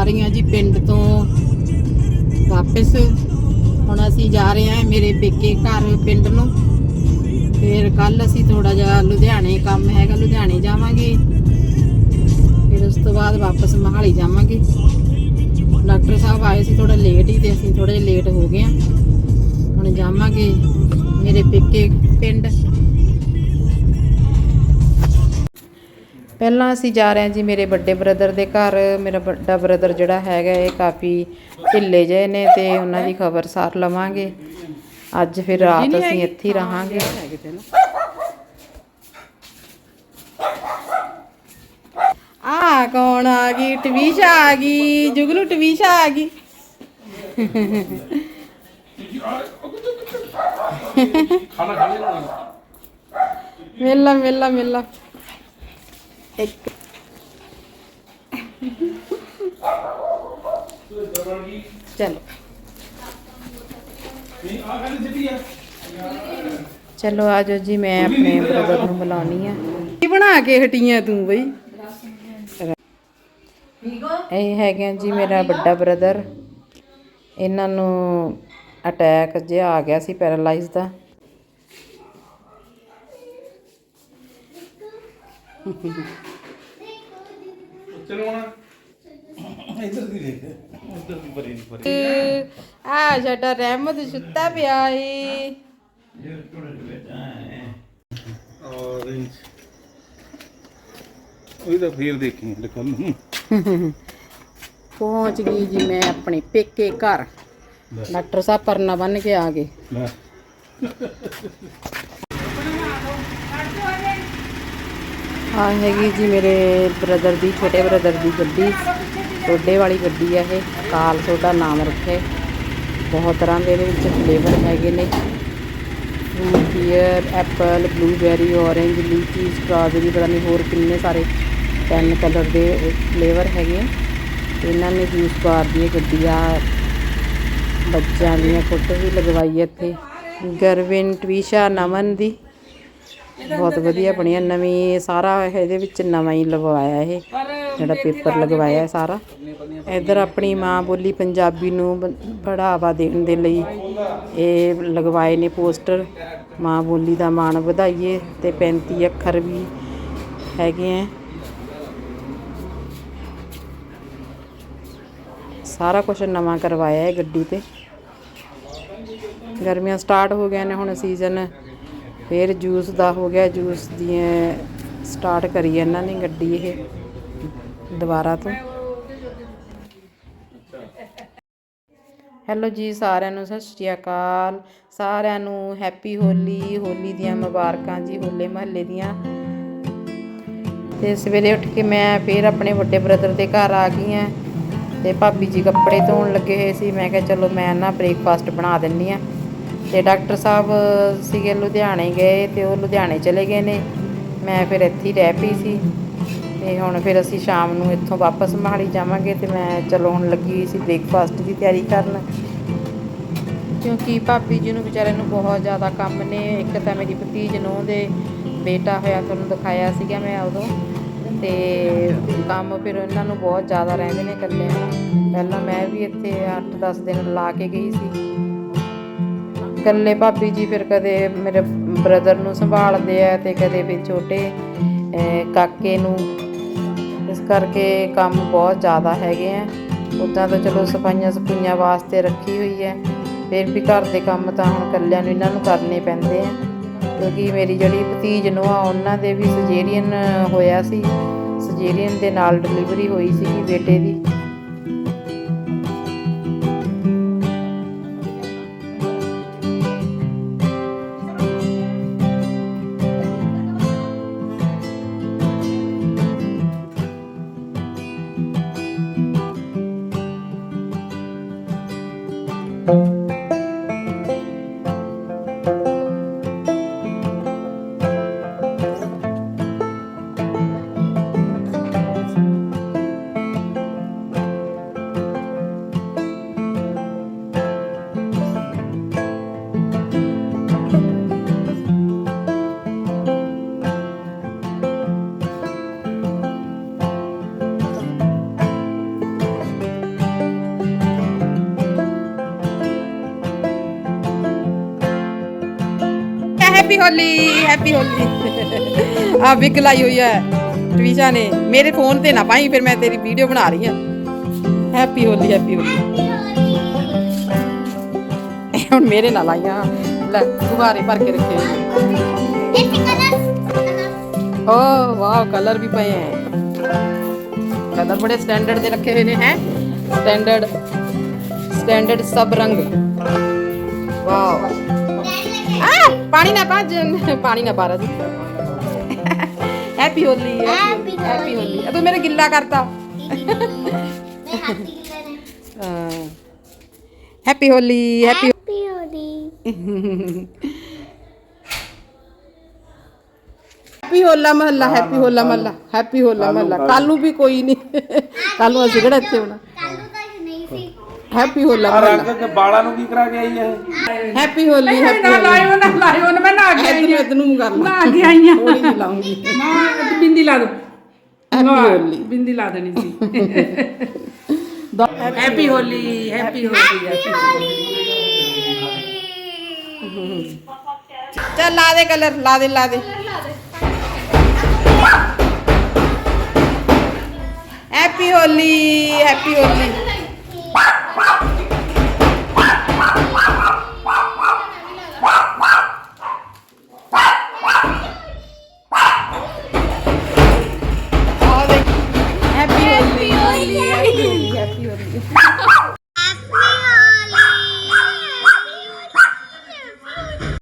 ਆ ਰਹੀ ਹਾਂ ਜੀ ਪਿੰਡ ਤੋਂ ਵਾਪਸ। ਹੁਣ ਅਸੀਂ ਜਾ ਰਹੇ ਹਾਂ ਮੇਰੇ ਪੇਕੇ ਘਰ ਪਿੰਡ ਨੂੰ। ਫਿਰ ਕੱਲ ਅਸੀਂ ਥੋੜਾ ਜਿਹਾ ਲੁਧਿਆਣੇ ਕੰਮ ਹੈਗਾ, ਲੁਧਿਆਣੇ ਜਾਵਾਂਗੇ। ਫਿਰ ਉਸ ਤੋਂ ਬਾਅਦ ਵਾਪਸ ਮਹਾਲੀ ਜਾਵਾਂਗੇ। ਡਾਕਟਰ ਸਾਹਿਬ ਆਏ ਸੀ ਥੋੜਾ ਲੇਟ ਹੀ ਤੇ ਅਸੀਂ ਥੋੜੇ ਲੇਟ ਹੋ ਗਏ ਹਾਂ। ਹੁਣ ਜਾਵਾਂਗੇ ਮੇਰੇ ਪੇਕੇ ਪਹਿਲਾਂ ਅਸੀਂ ਜਾ ਰਹੇ ਹਾਂ ਜੀ ਮੇਰੇ ਵੱਡੇ ਬ੍ਰਦਰ ਦੇ ਘਰ। ਮੇਰਾ ਵੱਡਾ ਬ੍ਰਦਰ ਜਿਹੜਾ ਹੈਗਾ ਇਹ ਕਾਫੀ ਢਿੱਲੇ ਜਿਹੇ ਨੇ ਤੇ ਉਹਨਾਂ ਦੀ ਖਬਰ ਸਾਰ ਲਵਾਂਗੇ। ਅੱਜ ਫਿਰ ਰਾਤ ਅਸੀਂ ਇੱਥੇ ਹੀ ਰਹਾਂਗੇ। ਆ ਕੌਣ ਆ ਗਈ? ਟਵੀਸ਼ਾ ਆ ਗਈ। ਜੁਗਲੂ ਟਵੀਸ਼ਾ ਆ ਗਈ। ਖਾਣਾ ਖਾ ਲੈਣਾ ਮਿਲਾ ਮਿਲਾ ਮਿਲਾ ਇੱਕ ਚਲੋ ਆ ਚਲੋ ਆਜੋ ਜੀ ਮੈਂ ਆਪਣੇ ਬ੍ਰਦਰ ਨੂੰ ਬੁਲਾਉਣੀ ਆ ਕੀ ਬਣਾ ਕੇ ਹਟੀਆਂ ਤੂੰ ਬਈ ਇਹ ਹੈਗੇ ਜੀ ਮੇਰਾ ਵੱਡਾ ਬ੍ਰਦਰ ਇਹਨਾਂ ਨੂੰ ਅਟੈਕ ਜਿਹਾ ਆ ਗਿਆ ਸੀ ਪੈਰਾਲਾਈਜ਼ ਦਾ ਚਲੋ ਹੁਣ। ਇੱਧਰ ਦੀ ਦੇਖ। ਉੱਧਰ ਦੀ ਬਰੀ ਦੀ ਬਰੀ ਆ ਸਾਡਾ ਰਹਿਮਤ ਸੁੱਤਾ ਪਿਆ ਏ। ਔਰੇਂਜ ਉਹ ਤਾਂ ਫੇਰ ਦੇਖੀ ਲਿਖਣ ਨੂੰ। ਪਹੁੰਚ ਗਈ ਜੀ ਮੈਂ ਆਪਣੇ ਪੇਕੇ ਘਰ। ਡਾਕਟਰ ਸਾਹਿਬ ਪਰਨਾ ਬੰਨ ਕੇ ਆ ਗਏ। ਲੈ ਹੈਗੀ ਜੀ ਮੇਰੇ ਬ੍ਰਦਰ ਦੀ, ਛੋਟੇ ਬ੍ਰਦਰ ਦੀ ਗੱਡੀ। ਸੋਡੇ ਵਾਲੀ ਗੱਡੀ ਹੈ ਇਹ। ਕਾਲ ਸੋਡਾ ਨਾਮ ਰੱਖੇ। ਬਹੁਤ ਤਰ੍ਹਾਂ ਦੇ ਇਹਦੇ ਵਿੱਚ ਫਲੇਵਰ ਹੈਗੇ ਨੇ। Fruit pear apple blueberry orange lychee strawberry ਪਤਾ ਨਹੀਂ ਹੋਰ ਕਿੰਨੇ ਸਾਰੇ ਪੈਨ ਕਲਰ ਦੇ ਫਲੇਵਰ ਹੈਗੇ ਆ। ਇਹਨਾਂ ਨੇ ਜੂਸ ਬਾਰ ਦੀ ਇਹ ਬੱਚਿਆਂ ਦੀਆਂ ਫੋਟੋ ਵੀ ਲਗਵਾਈ ਇੱਥੇ। ਗਰਵਿਨ ਟਵੀਸ਼ਾ ਨਮਨ ਦੀ। ਬਹੁਤ ਵਧੀਆ ਬਣਿਆ ਨਵੀਂ ਸਾਰਾ ਇਹਦੇ ਵਿੱਚ ਨਵਾਂ ਹੀ ਲਗਵਾਇਆ ਇਹ। ਜਿਹੜਾ ਪੇਪਰ ਲਗਵਾਇਆ ਸਾਰਾ। ਇਧਰ ਆਪਣੀ ਮਾਂ ਬੋਲੀ ਪੰਜਾਬੀ ਨੂੰ ਬੜਾਵਾ ਦੇਣ ਦੇ ਲਈ ਇਹ ਲਗਵਾਏ ਨੇ ਪੋਸਟਰ। ਮਾਂ ਬੋਲੀ ਦਾ ਮਾਣ ਵਧਾਈਏ ਤੇ 35 ਅੱਖਰ ਵੀ ਹੈਗੇ ਆ ਸਾਰਾ ਕੁਝ ਨਵਾਂ ਕਰਵਾਇਆ ਹੈ ਗੱਡੀ ਤੇ। ਗਰਮੀਆਂ ਸਟਾਰਟ ਹੋ ਗਈਆਂ ਨੇ ਹੁਣ ਸੀਜ਼ਨ। ਫਿਰ ਜੂਸ ਦਾ ਹੋ ਗਿਆ, ਜੂਸ ਦੀਆਂ ਸਟਾਰਟ ਕਰੀ ਇਹਨਾਂ ਨੇ ਗੱਡੀ ਇਹ, ਦੁਬਾਰਾ ਤੋਂ। ਹੈਲੋ ਜੀ, ਸਾਰਿਆਂ ਨੂੰ ਸਤਿ ਸ਼੍ਰੀ ਅਕਾਲ। ਸਾਰਿਆਂ ਨੂੰ ਹੈਪੀ ਹੋਲੀ ਹੋਲੀ ਦੀਆਂ ਮੁਬਾਰਕਾਂ ਜੀ, ਹੋਲੇ ਮਹੱਲੇ ਦੀਆਂ। ਤੇ ਸਵੇਰੇ ਉੱਠ ਕੇ ਮੈਂ ਫਿਰ ਆਪਣੇ ਵੱਡੇ ਬ੍ਰਦਰ ਦੇ ਘਰ ਆ ਗਈ ਹਾਂ ਤੇ ਭਾਬੀ ਜੀ ਕੱਪੜੇ ਧੋਣ ਲੱਗੇ ਹੋਏ ਸੀ, ਮੈਂ ਕਿਹਾ ਚਲੋ ਮੈਂ ਨਾ ਬ੍ਰੇਕਫਾਸਟ ਬਣਾ ਦਿੰਨੀ ਆ। ਤੇ ਡਾਕਟਰ ਸਾਹਿਬ ਸੀਗੇ ਲੁਧਿਆਣੇ ਗਏ ਤੇ ਉਹ ਲੁਧਿਆਣੇ ਚਲੇ ਗਏ ਨੇ। ਮੈਂ ਫਿਰ ਇੱਥੇ ਹੀ ਰਹਿ ਪਈ ਸੀ। ਤੇ ਹੁਣ ਫਿਰ ਅਸੀਂ ਸ਼ਾਮ ਨੂੰ ਇੱਥੋਂ ਵਾਪਸ ਮਹਾਲੀ ਜਾਵਾਂਗੇ ਤੇ ਮੈਂ ਚਲੋ ਹੁਣ ਲੱਗੀ ਹੋਈ ਸੀ ਬ੍ਰੇਕਫਾਸਟ ਦੀ ਤਿਆਰੀ ਕਰਨ। ਕਿਉਂਕਿ ਭਾਬੀ ਜੀ ਨੂੰ ਵਿਚਾਰੇ ਨੂੰ ਬਹੁਤ ਜ਼ਿਆਦਾ ਕੰਮ ਨੇ। ਇੱਕ ਤਾਂ ਮੇਰੀ ਭਤੀਜ ਨੂੰ ਦੇ ਬੇਟਾ ਹੋਇਆ ਤੁਹਾਨੂੰ ਦਿਖਾਇਆ ਸੀਗਾ ਮੈਂ ਉਦੋਂ। ਤੇ ਕੰਮ ਫਿਰ ਇਹਨਾਂ ਨੂੰ ਬਹੁਤ ਜ਼ਿਆਦਾ ਰਹਿੰਦੇ ਨੇ ਇਕੱਲੇ। ਪਹਿਲਾਂ ਮੈਂ ਵੀ ਇੱਥੇ 8-10 ਦਿਨ ਲਾ ਕੇ ਗਈ ਸੀ। ਇਕੱਲੇ ਭਾਬੀ ਜੀ ਫਿਰ ਕਦੇ ਮੇਰੇ ਬ੍ਰਦਰ ਨੂੰ ਸੰਭਾਲਦੇ ਆ ਤੇ ਕਦੇ ਵੀ ਛੋਟੇ ਕਾਕੇ ਨੂੰ। ਇਸ ਕਰਕੇ ਕੰਮ ਬਹੁਤ ਜ਼ਿਆਦਾ ਹੈਗੇ ਆ। ਉਦਾਂ ਤਾਂ ਚਲੋ ਸਫਾਈਆਂ ਸਫੂਈਆਂ ਵਾਸਤੇ ਰੱਖੀ ਹੋਈ ਹੈ ਫਿਰ ਵੀ ਘਰ ਦੇ ਕੰਮ ਤਾਂ ਹੁਣ ਇਕੱਲਿਆਂ ਨੂੰ ਇਹਨਾਂ ਨੂੰ ਕਰਨੇ ਪੈਂਦੇ ਆ। ਕਿਉਂਕਿ ਮੇਰੀ ਜਿਹੜੀ ਭਤੀਜ ਨੂੰ ਆ, ਉਹਨਾਂ ਦੇ ਵੀ ਸਜੇਰੀਅਨ ਹੋਇਆ ਸੀ। ਸਜੇਰੀਅਨ ਦੇ ਨਾਲ ਡਿਲੀਵਰੀ ਹੋਈ ਸੀ ਬੇਟੇ ਦੀ। ਹੈਪੀ ਹੋਲੀ ਹੈਪੀ ਹੋਲੀ ਆ ਬਿਗ ਲਾਈ ਹੋਈ ਹੈ ਟਵੀਸ਼ਾ ਨੇ। ਮੇਰੇ ਫੋਨ ਤੇ ਨਾ ਪਾਈ, ਫਿਰ ਮੈਂ ਤੇਰੀ ਵੀਡੀਓ ਬਣਾ ਰਹੀ ਹਾਂ। ਹੈਪੀ ਹੋਲੀ ਹੈਪੀ ਹੋਲੀ ਹੁਣ ਮੇਰੇ ਨਾਲ ਆਈਆਂ। ਲੈ ਗੁਬਾਰੇ ਭਰ ਕੇ ਰੱਖੇ। ਹੋਏ ਨੇ। ਇੱਥੇ ਕਲਰ ਓ, ਵਾਓ ਕਲਰ ਵੀ ਪਏ ਹੈ ਕਲਰ ਬੜੇ ਸਟੈਂਡਰਡ ਦੇ ਰੱਖੇ ਹੋਏ ਨੇ, ਹੈ? ਸਟੈਂਡਰਡ ਸਟੈਂਡਰਡ ਸਭ ਰੰਗ। ਵਾਓ। ਆ ਪਾਣੀ ਨਾ ਪਾ ਜਨ ਪਾਣੀ ਨਾ ਪਾ ਜੀ happy Holi Happy happy. Holi ਤੂੰ ਮੇਰੇ ਗਿੱਲਾ ਕਰਤਾ। ਮੈਂ ਹਾਥੀ ਕਿਲੇ ਨੇ happy Holi happy happy Holi happy Hola Mohalla happy Hola ਮਹੱਲਾ ਹੈਪੀ ਹੋਲਾ ਮਹੱਲਾ ਕੱਲ ਨੂੰ ਵੀ ਕੋਈ ਨਹੀਂ ਕੱਲ ਨੂੰ ਅਸੀਂ ਕਿਹੜਾ ਇੱਥੇ ਹੋਣਾ? ਹੈਪੀ ਹੋਲਾ ਆ ਮਹੱਲਾ ਰੰਗ ਕੇ ਬਾਲਾਂ ਨੂੰ ਕੀ ਕਰਾ ਕੇ ਆਈ ਹੈ ਹੈਪੀ ਹੋਲੀ ਹੈਪੀ ਨਾ ਲਾਇਓ ਨਾ ਲਾਇਓ ਨਾ ਮੈਂ ਨਾ ਕੇ ਆਈ ਇਧਰ ਇਧਰ ਨੂੰ ਕਰ ਲਾ। ਨਾ ਕੇ ਆਈ ਥੋੜੀ ਜਿਹੀ ਲਾਉਂਗੀ। ਹਾਂ ਬਿੰਦੀ ਲਾ ਦੋ। ਹੈਪੀ ਹੋਲੀ ਬਿੰਦੀ ਲਾ ਦੇਣੀ ਸੀ। ਹੈਪੀ ਹੋਲੀ ਹੈਪੀ ਹੋਲੀ ਚੱਲ ਲਾ ਦੇ ਕਲਰ ਲਾ ਦੇ ਲਾ ਦੇ। ਹੈਪੀ ਹੋਲੀ ਹੈਪੀ ਹੋਲੀ